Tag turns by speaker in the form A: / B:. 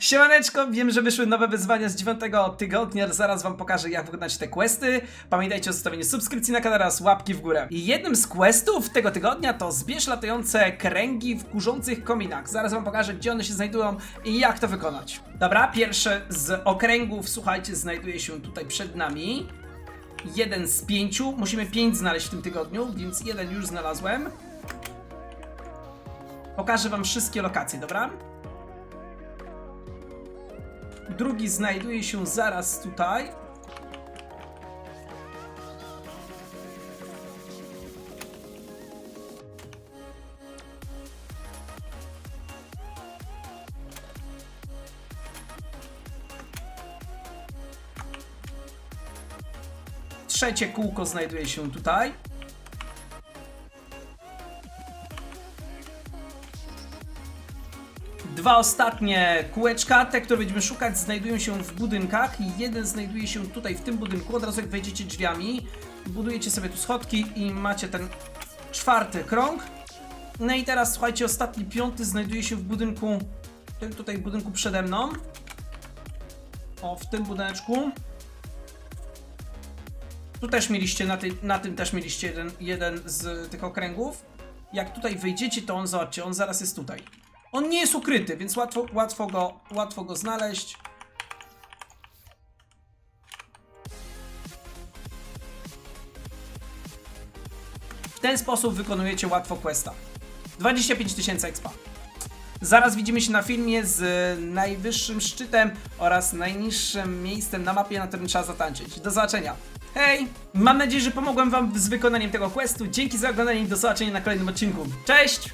A: Siemaneczko, wiem, że wyszły nowe wyzwania z 9 tygodnia, zaraz wam pokażę jak wykonać te questy. Pamiętajcie o zostawieniu subskrypcji na kanał oraz łapki w górę. I jednym z questów tego tygodnia to zbierz latające kręgi w kurzących kominach. Zaraz wam pokażę gdzie one się znajdują i jak to wykonać. Dobra, pierwsze z okręgów, słuchajcie, znajduje się tutaj przed nami. Jeden z pięciu, musimy pięć znaleźć w tym tygodniu, więc jeden już znalazłem. Pokażę wam wszystkie lokacje, dobra? Drugi znajduje się zaraz tutaj. Trzecie kółko znajduje się tutaj. Dwa ostatnie kółeczka, te, które będziemy szukać, znajdują się w budynkach. Jeden znajduje się tutaj w tym budynku. Od razu jak wejdziecie drzwiami, budujecie sobie tu schodki i macie ten czwarty krąg. No i teraz słuchajcie, ostatni piąty znajduje się w budynku, tym tutaj budynku przede mną. O, w tym budyneczku. Tu też mieliście, na, tej, na tym też mieliście jeden, jeden z tych okręgów. Jak tutaj wejdziecie, to on, zobaczcie, on zaraz jest tutaj. On nie jest ukryty, więc łatwo, łatwo, go, łatwo go znaleźć. W ten sposób wykonujecie łatwo questa. 25 tysięcy expa. Zaraz widzimy się na filmie z najwyższym szczytem oraz najniższym miejscem na mapie, na którym trzeba zatańczyć. Do zobaczenia. Hej! Mam nadzieję, że pomogłem wam z wykonaniem tego questu. Dzięki za oglądanie i do zobaczenia na kolejnym odcinku. Cześć!